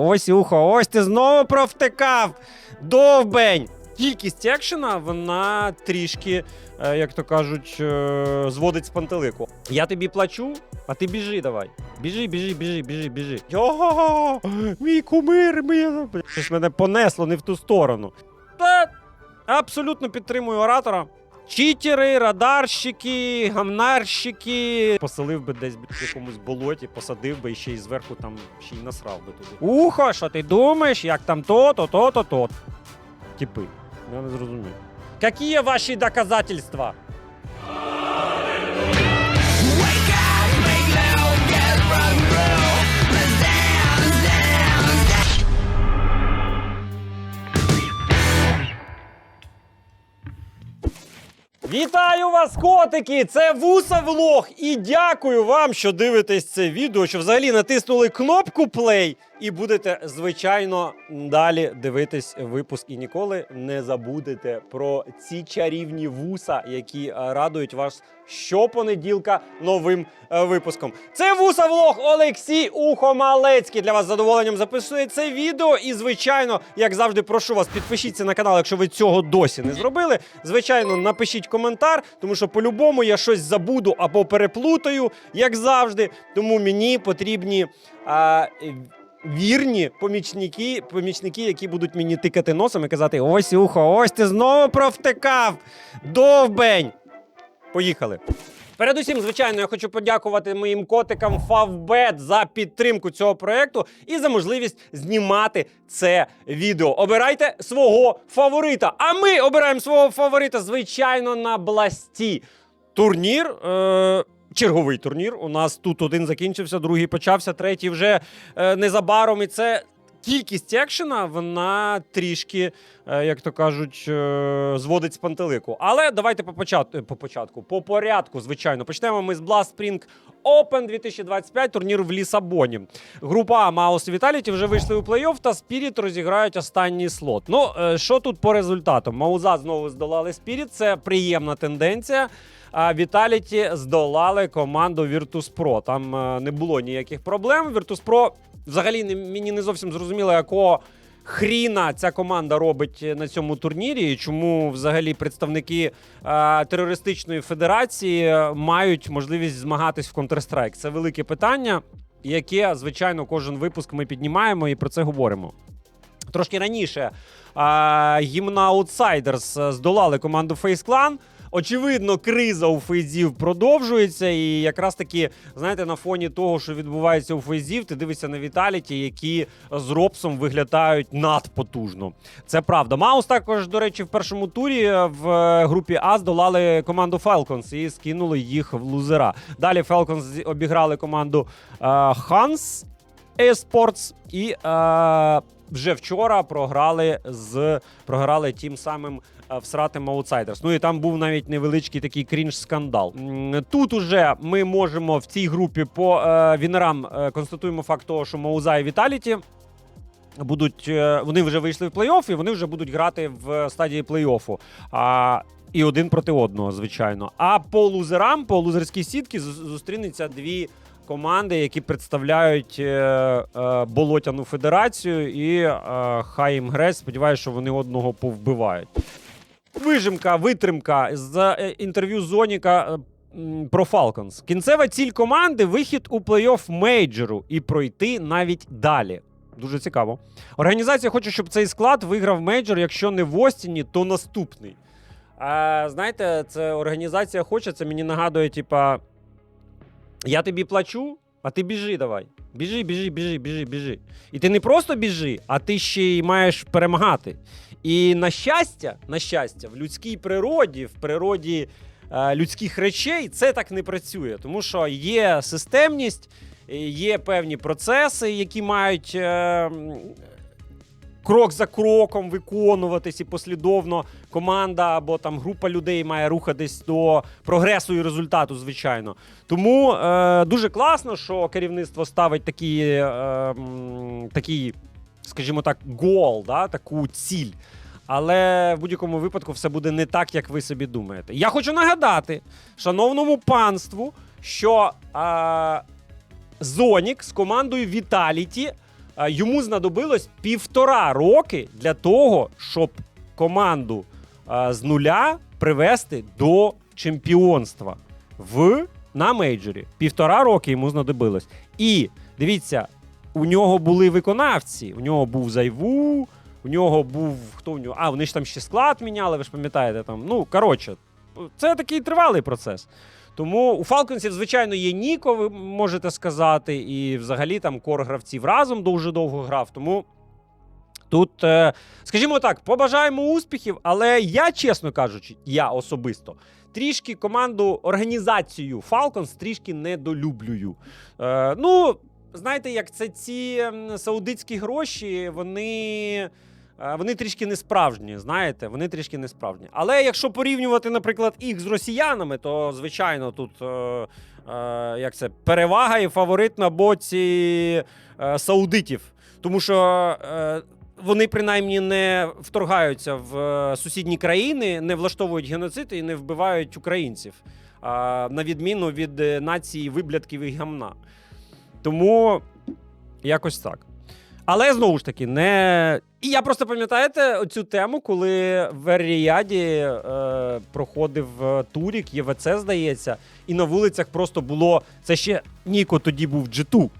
Ось ухо, ось ти знову провтикав. Довбень. Кількість екшена, вона трішки, е, як то кажуть, е, зводить з пантелику. Я тобі плачу, а ти біжи давай. Біжи, біжи, біжи, біжи, біжи. Його, мій кумир, мій... Щось мене понесло не в ту сторону. Та абсолютно підтримую оратора. Читери, радарщики, гамнарщики. Поселив би десь в якомусь болоті, посадив би і ще й зверху там ще й насрав би туди. Ухо, що ти думаєш, як там то, то, то, то, то. Типи. Я не зрозумів. Які ваші доказательства? Вітаю вас, котики! Це вуса влог. І дякую вам, що дивитесь це відео, що взагалі натиснули кнопку плей, і будете, звичайно, далі дивитись випуск. І ніколи не забудете про ці чарівні вуса, які е, радують вас щопонеділка новим е, випуском. Це вуса влог Олексій Ухомалецький. Для вас з задоволенням записує це відео. І, звичайно, як завжди, прошу вас, підпишіться на канал, якщо ви цього досі не зробили. Звичайно, напишіть коментар, тому що по-любому я щось забуду або переплутаю, як завжди. Тому мені потрібні. А, Вірні помічники, помічники, які будуть мені тикати носом і казати: ось ухо, ось ти знову провтикав. Довбень. Поїхали. Передусім, звичайно, я хочу подякувати моїм котикам Favbet за підтримку цього проекту і за можливість знімати це відео. Обирайте свого фаворита. А ми обираємо свого фаворита, звичайно, на бласті. Турнір. Е- Черговий турнір. У нас тут один закінчився, другий почався, третій вже е, незабаром. І це кількість екшена, вона трішки, е, як то кажуть, е, зводить з пантелику. Але давайте по початку, по початку, по порядку, звичайно. Почнемо ми з Blast Spring Open 2025, турнір в Лісабоні. Група Маус і Віталіті вже вийшли у плей-офф, та Спіріт розіграють останній слот. Ну, е, що тут по результатам? Мауза знову здолали Спіріт, це приємна тенденція. А Віталіті здолали команду Virtus.pro. Там е, не було ніяких проблем. Virtus.pro взагалі не, мені не зовсім зрозуміло, якого хріна ця команда робить на цьому турнірі, і чому взагалі представники е, терористичної федерації е, мають можливість змагатись в Counter-Strike. Це велике питання, яке, звичайно, кожен випуск ми піднімаємо і про це говоримо. Трошки раніше а, гімна Outsiders здолали команду Face Clan. Очевидно, криза у фейзів продовжується, і якраз таки, знаєте, на фоні того, що відбувається у фейзів, ти дивишся на Віталіті, які з Робсом виглядають надпотужно. Це правда. Маус також, до речі, в першому турі в е, групі А здолали команду Falcons і скинули їх в лузера. Далі Falcons обіграли команду е, Hans Esports і е, вже вчора програли з програли тим самим е, всратим Outsiders. Ну і там був навіть невеличкий такий крінж-скандал. Тут уже ми можемо в цій групі по е, вінерам е, констатуємо факт того, що Мауза і Віталіті. Будуть вони вже вийшли в плей-офф, і вони вже будуть грати в стадії плей-оффу. А, і один проти одного, звичайно. А по лузерам, по лузерській сітці, зустрінеться дві команди, які представляють е, е, болотяну федерацію, і е, хай їм грець. Сподіваюся, що вони одного повбивають. Вижимка, витримка з е, інтерв'ю Зоніка. е, Про Falcons. Кінцева ціль команди вихід у плей-офф мейджору і пройти навіть далі. Дуже цікаво. Організація хоче, щоб цей склад виграв мейджор, якщо не в Остіні, то наступний. А, знаєте, це організація хоче, це мені нагадує, типа. Я тобі плачу, а ти біжи давай. Біжи, біжи, біжи, біжи, біжи. І ти не просто біжи, а ти ще й маєш перемагати. І на щастя, на щастя, в людській природі, в природі е, людських речей це так не працює, тому що є системність, е, є певні процеси, які мають. Е, Крок за кроком виконуватись і послідовно команда або там група людей має рухатись до прогресу і результату, звичайно. Тому е, дуже класно, що керівництво ставить такі, е, м, такий, скажімо так, гол, да, таку ціль. Але в будь-якому випадку все буде не так, як ви собі думаєте. Я хочу нагадати шановному панству, що е, Зонік з командою е, йому знадобилось півтора роки для того, щоб команду з нуля привести до чемпіонства в на мейджорі. Півтора роки йому знадобилось. І дивіться, у нього були виконавці. У нього був Зайву, у нього був хто у нього? А, вони ж там ще склад міняли, ви ж пам'ятаєте там. Ну, коротше, це такий тривалий процес. Тому у Фалконсів, звичайно, є Ніко, ви можете сказати, і взагалі там кор гравців разом дуже довго грав. Тому тут, е, скажімо так, побажаємо успіхів, але я, чесно кажучи, я особисто трішки команду організацію Falcons трішки недолюблюю. Е, ну, знаєте, як це ці м, саудитські гроші, вони. Е, Вони трішки не справжні, знаєте, вони трішки не справжні. Але якщо порівнювати, наприклад, їх з росіянами, то звичайно тут е, е, як це перевага і фаворит на боці е, саудитів. Тому що е, вони принаймні не вторгаються в е, сусідні країни, не влаштовують геноцид і не вбивають українців, на відміну від е, нації виблядків і гамна. Тому якось так. Але знову ж таки, не. І я просто пам'ятаєте цю тему, коли в Ер-Ріяді е, проходив е, турік, ЄВЦ, здається, і на вулицях просто було. Це ще Ніко тоді був G2.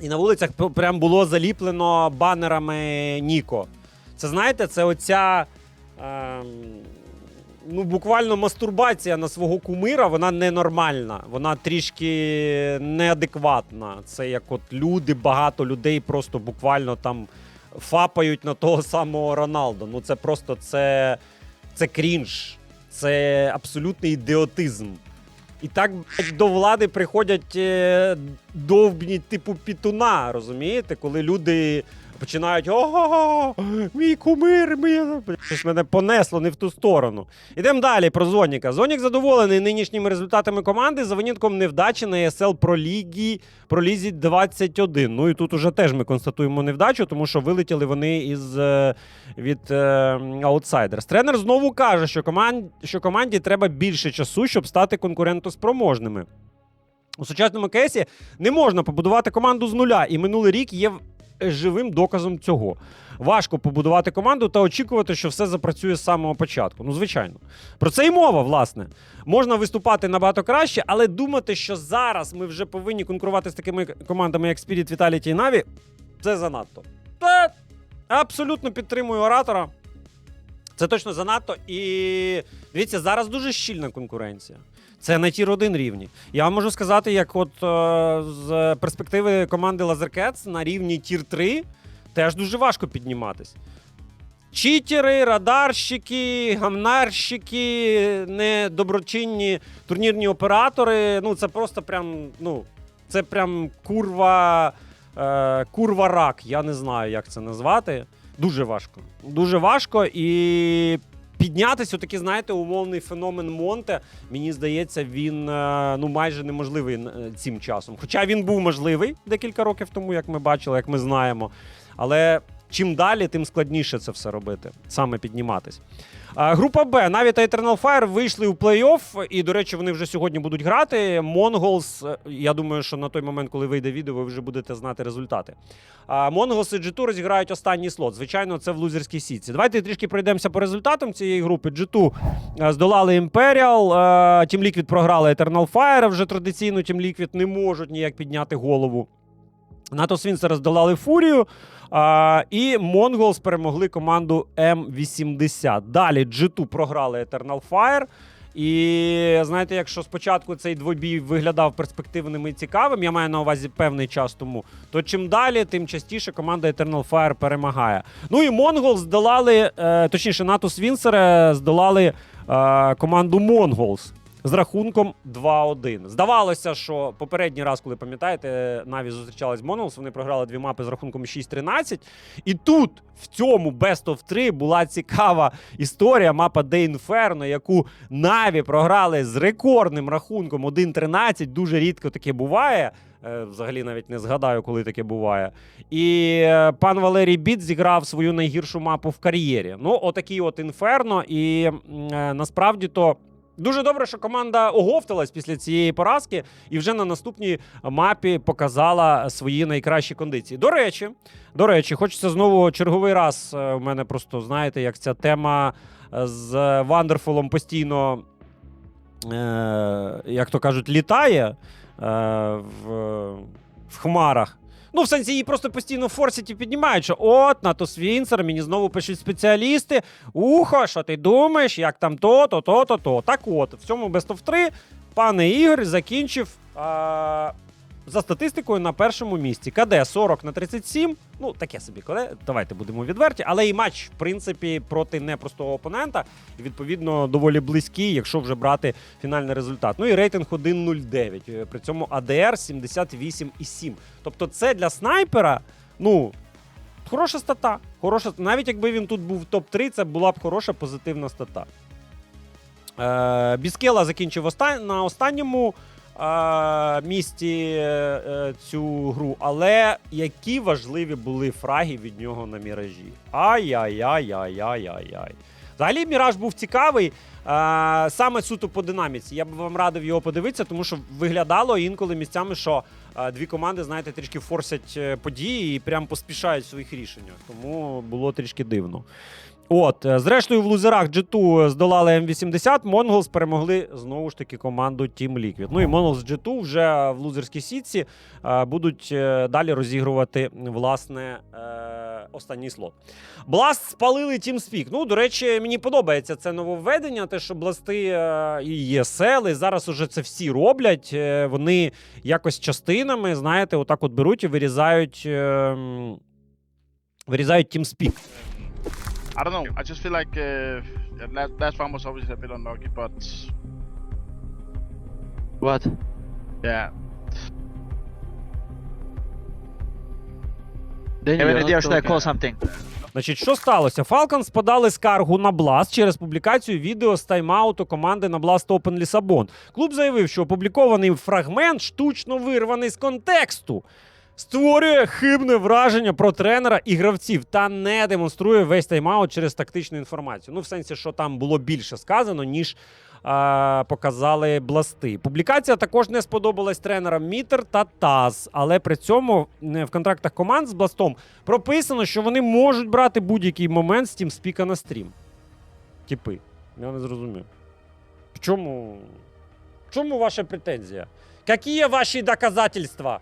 І на вулицях прям було заліплено банерами Ніко. Це знаєте, це оця. Ем, ну, буквально мастурбація на свого кумира, вона ненормальна, вона трішки неадекватна. Це як от люди, багато людей просто буквально там фапають на того самого Роналду. Ну, це просто це, це крінж, це абсолютний ідіотизм. І так до влади приходять е, довбні типу пітуна, розумієте? Коли люди починають ого, мій кумир, мій... Щось мене понесло не в ту сторону. Ідемо далі про Зоніка. Зонік задоволений нинішніми результатами команди за винятком невдачі на ESL Pro Лігі Pro Лізі 21. Ну і тут уже теж ми констатуємо невдачу, тому що вилетіли вони із е, від е, Outsiders. Тренер знову каже, що, команд, що команді треба більше часу, щоб стати конкурентоспроможними. У сучасному кейсі не можна побудувати команду з нуля, і минулий рік є живим доказом цього. Важко побудувати команду та очікувати, що все запрацює з самого початку. Ну, звичайно. Про це і мова, власне. Можна виступати набагато краще, але думати, що зараз ми вже повинні конкурувати з такими командами, як Spirit, Vitality і Na'Vi, це занадто. Та абсолютно підтримую оратора. Це точно занадто. І дивіться, зараз дуже щільна конкуренція. Це на тір 1 рівні. Я вам можу сказати, як от е, з перспективи команди Lazercats на рівні тір 3 теж дуже важко підніматись. Читери, радарщики, гамнарщики, недоброчинні турнірні оператори. Ну, це просто прям, ну, це прям курва, е, курва рак. Я не знаю, як це назвати. Дуже важко. Дуже важко і піднятися, отакий, знаєте, умовний феномен Монте. Мені здається, він е, ну майже неможливий е, цим часом. Хоча він був можливий декілька років тому, як ми бачили, як ми знаємо. Але чим далі, тим складніше це все робити, саме підніматись. Група Б. Наві та Eternal Fire вийшли у плей-офф, і, до речі, вони вже сьогодні будуть грати. Mongols, е, я думаю, що на той момент, коли вийде відео, ви вже будете знати результати. Mongols і G2 розіграють останній слот. Звичайно, це в лузерській сітці. Давайте трішки пройдемося по результатам цієї групи. G2 е, здолали Imperial, е, Team Liquid програли Eternal Fire. Вже традиційно Team Liquid не можуть ніяк підняти голову. НАТО Свінсера здолали Фурію. А, і Mongols перемогли команду М80. Далі G2 програли Eternal Fire. І знаєте, якщо спочатку цей двобій виглядав перспективним і цікавим, я маю на увазі певний час тому, то чим далі, тим частіше команда Eternal Fire перемагає. Ну і Mongols здолали, е, точніше, НАТО Свінсера здолали е, команду Mongols з рахунком 2-1. Здавалося, що попередній раз, коли пам'ятаєте, Наві зустрічались з Mongols, вони програли дві мапи з рахунком 6-13. І тут, в цьому Best of 3 була цікава історія мапа Де Inferno, яку Наві програли з рекордним рахунком 1-13. Дуже рідко таке буває. Е, Взагалі навіть не згадаю, коли таке буває. І е, пан Валерій Біт зіграв свою найгіршу мапу в кар'єрі. Ну, отакий от інферно. І е, насправді то Дуже добре, що команда оговталась після цієї поразки і вже на наступній мапі показала свої найкращі кондиції. До речі, до речі, хочеться знову черговий раз. е, У мене просто знаєте, як ця тема е, з Вандерфулом постійно, е, як то кажуть, літає е, в, в хмарах. Ну, в сенсі її просто постійно форсять і піднімають, що от на то Свінцер, мені знову пишуть спеціалісти. Ухо, що ти думаєш, як там то, то, то, то, то. Так от, в цьому Best of 3 пане Ігор закінчив за статистикою на першому місці. КД 40 на 37. Ну, таке собі, коли давайте будемо відверті. Але і матч, в принципі, проти непростого опонента. Відповідно, доволі близький, якщо вже брати фінальний результат. Ну і рейтинг 1.09. Е, При цьому АДР 78,7. Тобто, це для снайпера, ну. Хороша стата. Хороша, навіть якби він тут був в топ-3, це була б хороша позитивна стата. Е, Біскела закінчив остан... на останньому місці е, е, цю гру, але які важливі були фраги від нього на міражі. Ай-яй-яй-яй-яй-яй. Взагалі, міраж був цікавий. Саме суто по динаміці. Я б вам радив його подивитися, тому що виглядало інколи місцями, що дві команди, знаєте, трішки форсять е, події і прям поспішають в своїх рішеннях. Тому було трішки дивно. От, е, зрештою, в лузерах G2 здолали М80, Монголс перемогли знову ж таки команду Team Liquid. Ну і Монголс G2 вже в лузерській сітці е, будуть е, далі розігрувати власне е, останній слот. Бласт спалили TeamSpeak. Ну, до речі, мені подобається це нововведення, те, що бласти е, і ESL, і зараз уже це всі роблять. Е, вони якось частинами, знаєте, отак от беруть і вирізають. е, м, Вирізають TeamSpeak. I don't know. I just feel like uh, yeah, last, last round was obviously a bit unlucky, but What? yeah. Idea should I call something? Значить, що сталося? Falcons подали скаргу на Blast через публікацію відео з тайм-ауту команди на Blast Open Лісабон. Клуб заявив, що опублікований фрагмент штучно вирваний з контексту. Створює хибне враження про тренера і гравців та не демонструє весь тайм-аут через тактичну інформацію. Ну, в сенсі, що там було більше сказано, ніж показали бласти. Публікація також не сподобалась тренерам Мітер та Таз, але при цьому е, в контрактах команд з бластом прописано, що вони можуть брати будь-який момент з TeamSpeak на стрім. Типи. Я не зрозумів. В чому, в чому ваша претензія? Які ваші доказательства?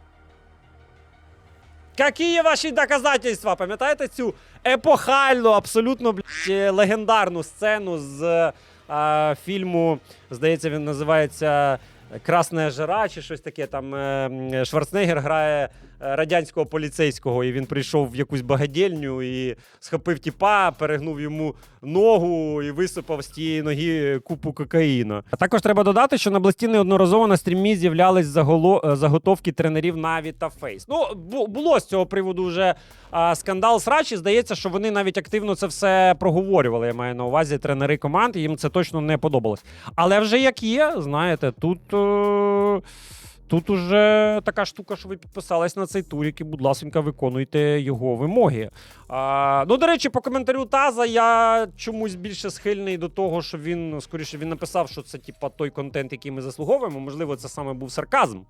Які ваші доказательства? Пам'ятаєте цю епохальну, абсолютно блядь, е, легендарну сцену з е, фільму, здається, він називається Красна жара чи щось таке. Там е, Шварценеггер грає радянського поліцейського, і він прийшов в якусь багадільню і схопив тіпа, перегнув йому ногу і висипав з тієї ноги купу кокаїну. А також треба додати, що на бласті неодноразово на стрімі з'являлись заголо- е, заготовки тренерів Наві та Фейс. Ну, було з цього приводу вже а, скандал срачі. Здається, що вони навіть активно це все проговорювали. Я маю на увазі тренери команд, і їм це точно не подобалось. Але вже як є, знаєте, тут. Е- Тут уже така штука, що ви підписались на цей турік і, будь ласка, виконуйте його вимоги. А, ну, до речі, по коментарю Таза я чомусь більше схильний до того, що він скоріше він написав, що це типа той контент, який ми заслуговуємо. Можливо, це саме був сарказм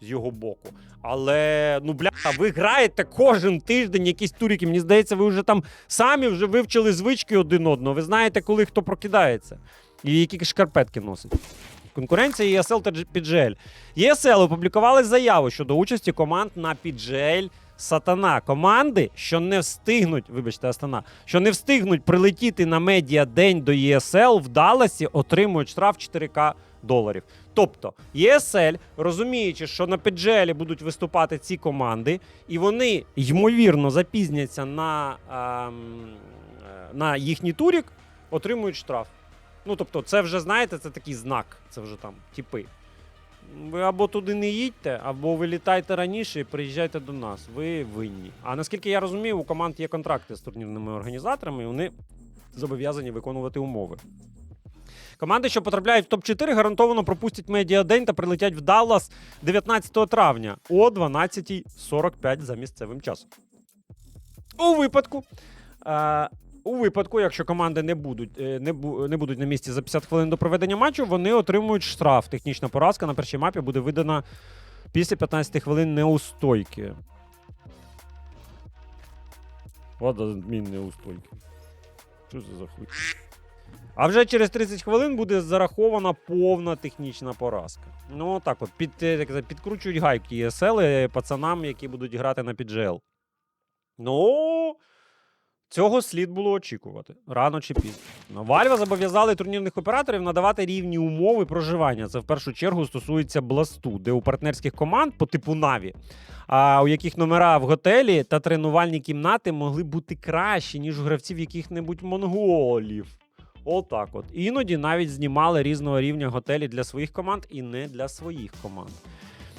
з його боку. Але ну бляха, ви граєте кожен тиждень якісь туріки. Мені здається, ви вже там самі вже вивчили звички один одного. Ви знаєте, коли хто прокидається і які шкарпетки носить. Конкуренція ESL та PGL. ESL опублікували заяву щодо участі команд на PGL Сатана. Команди, що не встигнуть, вибачте, Астана, що не встигнуть прилетіти на медіа день до ESL в Далласі, отримують штраф 4К доларів. Тобто, ESL, розуміючи, що на PGL будуть виступати ці команди, і вони ймовірно запізняться на, ем, е, на їхній турік, отримують штраф. Ну, тобто, це вже, знаєте, це такий знак, це вже там, типи. Ви або туди не їдьте, або ви літайте раніше і приїжджайте до нас. Ви винні. А наскільки я розумію, у команд є контракти з турнірними організаторами, і вони зобов'язані виконувати умови. Команди, що потрапляють в топ-4, гарантовано пропустять медіадень та прилетять в Даллас 19 травня о 12.45 за місцевим часом. У випадку, е, У випадку, якщо команди не будуть, е, не, не будуть на місці за 50 хвилин до проведення матчу, вони отримують штраф. Технічна поразка на першій мапі буде видана після 15 хвилин неустойки. От адмін неустойки. Що це за хуй? А вже через 30 хвилин буде зарахована повна технічна поразка. Ну, так от, під, е, як підкручують гайки ESL пацанам, які будуть грати на піджел. Ну, цього слід було очікувати рано чи пізно. Вальва зобов'язали турнірних операторів надавати рівні умови проживання. Це в першу чергу стосується Бласту, де у партнерських команд по типу Наві, а у яких номера в готелі та тренувальні кімнати могли бути кращі, ніж у гравців яких-небудь монголів. Отак от. Іноді навіть знімали різного рівня готелі для своїх команд і не для своїх команд.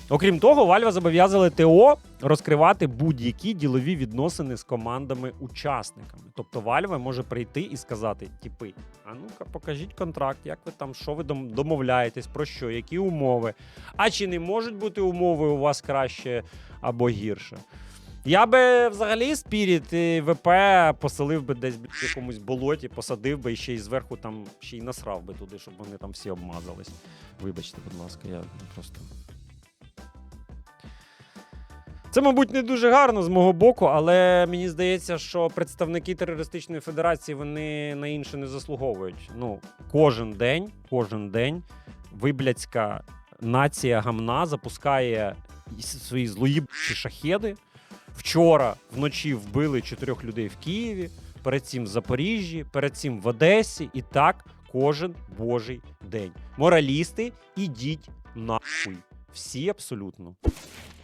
Окрім того, Вальва зобов'язали ТО розкривати будь-які ділові відносини з командами-учасниками. Тобто Вальва може прийти і сказати: типи, а ну-ка, покажіть контракт, як ви там, що ви домовляєтесь, про що, які умови. А чи не можуть бути умови у вас краще або гірше? Я би взагалі Спіріт і ВП поселив би десь в якомусь болоті, посадив би і ще й зверху там ще й насрав би туди, щоб вони там всі обмазались. Вибачте, будь ласка, я просто. Це, мабуть, не дуже гарно з мого боку, але мені здається, що представники терористичної федерації вони на інше не заслуговують. Ну, кожен день, кожен день виблядська нація гамна запускає свої злоїбчі шахеди. Вчора вночі вбили чотирьох людей в Києві, перед цим в Запоріжжі, перед цим в Одесі, і так кожен божий день. Моралісти, ідіть нахуй. Всі абсолютно.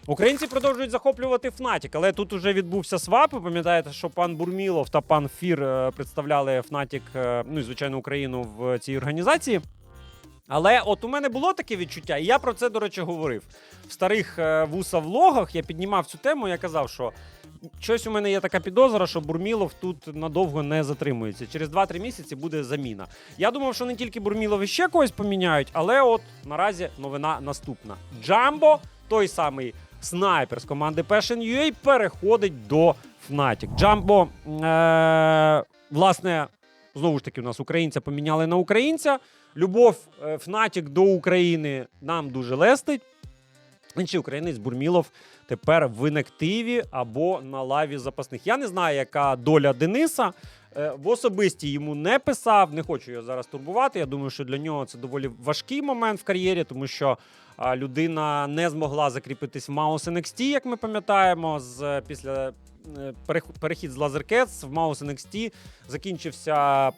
Українці продовжують захоплювати Фнатік, але тут уже відбувся свап. Пам'ятаєте, що пан Бурмілов та пан Фір е, представляли Фнатік, е, ну і звичайно, Україну в цій організації. Але от у мене було таке відчуття, і я про це, до речі, говорив. В старих е, вуса влогах я піднімав цю тему, я казав, що щось у мене є така підозра, що Бурмілов тут надовго не затримується. Через 2-3 місяці буде заміна. Я думав, що не тільки Бурмілов і ще когось поміняють, але от наразі новина наступна: Джамбо, той самий снайпер з команди Passion UA, переходить до Fnatic. Джамбо, е- власне, знову ж таки, у нас українця поміняли на українця. Любов е, Фнатік до України нам дуже лестить. Інший українець Бурмілов тепер в інактиві або на лаві запасних. Я не знаю, яка доля Дениса. Е, В особисті йому не писав, не хочу його зараз турбувати. Я думаю, що для нього це доволі важкий момент в кар'єрі, тому що людина не змогла закріпитись в Mouse NXT, як ми пам'ятаємо, з після е, перехід з Lazercats в Mouse NXT закінчився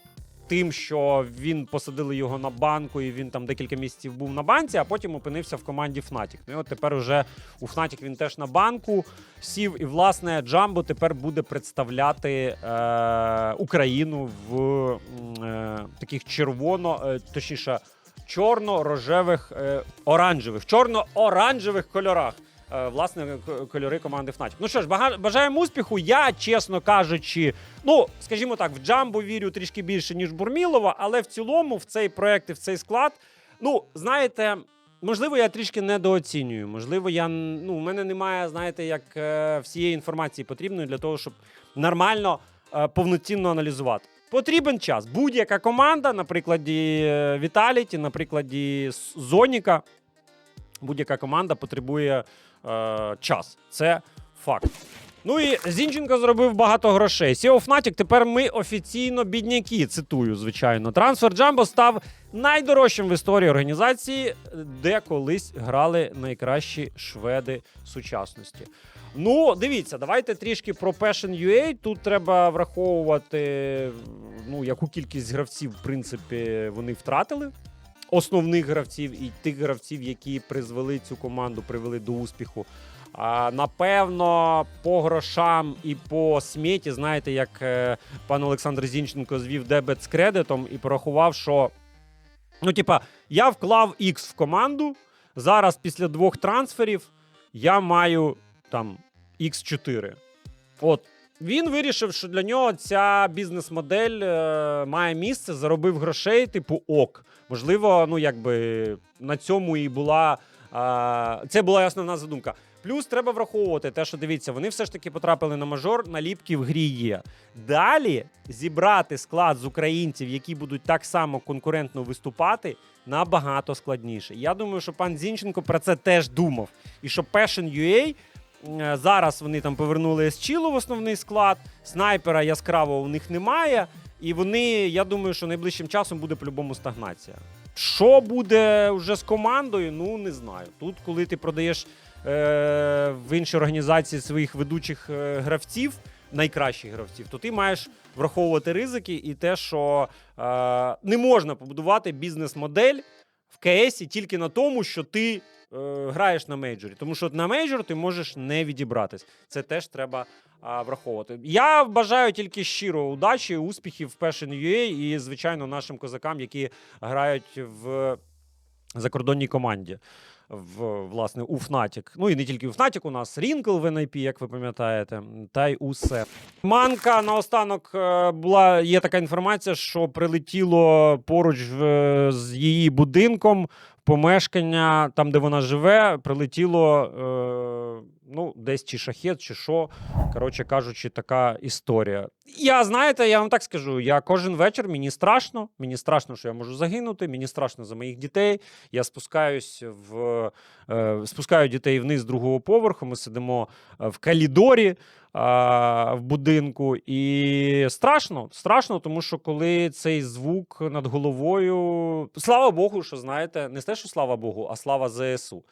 тим, що він посадили його на банку, і він там декілька місяців був на банці, а потім опинився в команді Fnatic. Ну і от тепер уже у Fnatic він теж на банку сів. І власне Джамбо тепер буде представляти е, Україну в е, таких червоно, е, точніше, чорно-рожевих, е, оранжевих, чорно-оранжевих кольорах. Е, Власне, кольори команди Fnatic. Ну що ж, бага- бажаємо успіху. Я, чесно кажучи, ну скажімо так, в Джамбо вірю трішки більше, ніж Бурмілова, але в цілому в цей проект і в цей склад. Ну, знаєте, можливо, я трішки недооцінюю. Можливо, я ну, у мене немає, знаєте, як е, всієї інформації потрібної для того, щоб нормально, е, повноцінно аналізувати. Потрібен час. Будь-яка команда, наприклад, е, Віталіті, наприклад, Зоніка, будь-яка команда потребує е, час. Це факт. Ну і Зінченко зробив багато грошей. Сіо Fnatic, тепер ми офіційно бідняки. Цитую, звичайно. Трансфер Джамбо став найдорожчим в історії організації, де колись грали найкращі шведи сучасності. Ну, дивіться, давайте трішки про Passion UA. Тут треба враховувати, ну, яку кількість гравців, в принципі, вони втратили. Основних гравців і тих гравців, які призвели цю команду, привели до успіху. Напевно, по грошам і по сміті, знаєте, як е, пан Олександр Зінченко звів дебет з кредитом і порахував, що ну, типа, я вклав X в команду. Зараз після двох трансферів я маю там X4. От. Він вирішив, що для нього ця бізнес-модель е, має місце, заробив грошей, типу ок. Можливо, ну якби на цьому і була. е, це була основна задумка. Плюс треба враховувати те, що дивіться, вони все ж таки потрапили на мажор, наліпки в грі є. Далі зібрати склад з українців, які будуть так само конкурентно виступати, набагато складніше. Я думаю, що пан Зінченко про це теж думав. І що Passion UA е, зараз вони там повернули Есчілу в основний склад, снайпера яскравого у них немає. І вони, я думаю, що найближчим часом буде по-любому стагнація. Що буде вже з командою, ну не знаю. Тут, коли ти продаєш в інші організації своїх ведучих е, гравців, найкращих гравців, то ти маєш враховувати ризики і те, що е, не можна побудувати бізнес-модель в КС тільки на тому, що ти е, граєш на мейджорі. Тому що на мейджор ти можеш не відібратись. Це теж треба а, враховувати. Я бажаю тільки щиро удачі, успіхів в Passion UA і, звичайно, нашим козакам, які грають в закордонній команді. В власне у Fnatic. Ну і не тільки у Fnatic, у нас Рінкл в NIP, як ви пам'ятаєте, та й усе. Манка наостанок е, була є така інформація, що прилетіло поруч е, з її будинком помешкання, там де вона живе, прилетіло е, ну, десь чи шахет, чи що. Коротше кажучи, така історія. Я знаєте, я вам так скажу: я кожен вечір мені страшно. Мені страшно, що я можу загинути. Мені страшно за моїх дітей. Я спускаюсь в е, спускаю дітей вниз з другого поверху. Ми сидимо е, в калідорі а, в будинку. І страшно, страшно, тому що коли цей звук над головою. Слава Богу, що знаєте, не те, що слава Богу, а слава ЗСУ.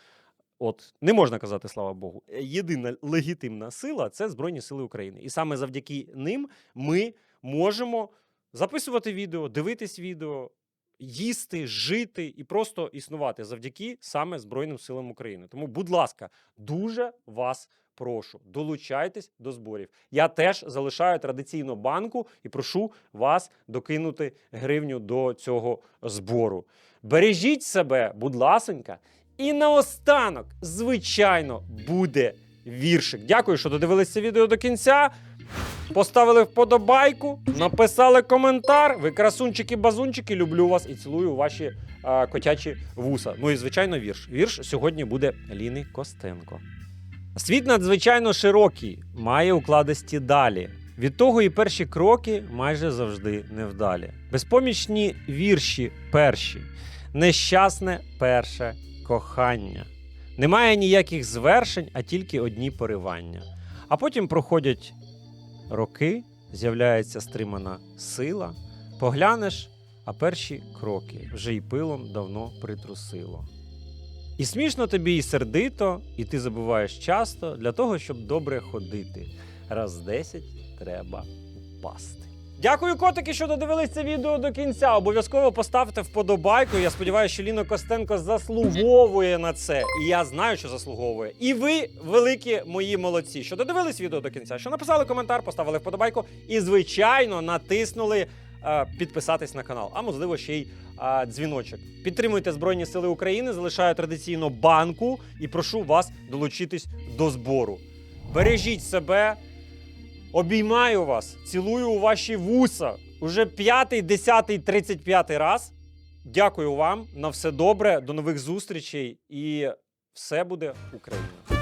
От не можна казати слава Богу. Єдина легітимна сила це Збройні Сили України. І саме завдяки ним ми можемо записувати відео, дивитись відео, їсти, жити і просто існувати завдяки саме Збройним силам України. Тому, будь ласка, дуже вас прошу, долучайтесь до зборів. Я теж залишаю традиційно банку і прошу вас докинути гривню до цього збору. Бережіть себе, будь ласенька. І наостанок, звичайно, буде віршик. Дякую, що додивилися відео до кінця. Поставили вподобайку, написали коментар. Ви красунчики, базунчики, люблю вас і цілую ваші а, котячі вуса. Ну і звичайно, вірш. Вірш сьогодні буде Ліни Костенко. Світ надзвичайно широкий, має укладисті далі. Від того і перші кроки майже завжди невдалі. Безпомічні вірші перші, нещасне перше кохання. Немає ніяких звершень, а тільки одні поривання. А потім проходять роки, з'являється стримана сила. Поглянеш, а перші кроки вже й пилом давно притрусило. І смішно тобі, і сердито, і ти забуваєш часто для того, щоб добре ходити. Раз десять треба впасти. Дякую, котики, що додивились це відео до кінця. Обов'язково поставте вподобайку. Я сподіваюся, що Ліна Костенко заслуговує на це. І я знаю, що заслуговує. І ви, великі мої молодці, що додивились відео до кінця, що написали коментар, поставили вподобайку і, звичайно, натиснули е, підписатись на канал, а можливо ще й е, дзвіночок. Підтримуйте Збройні Сили України, залишаю традиційно банку і прошу вас долучитись до збору. Бережіть себе. Обіймаю вас, цілую у ваші вуса. Уже п'ятий, десятий, тридцять п'ятий раз. Дякую вам на все добре, до нових зустрічей і все буде Україна.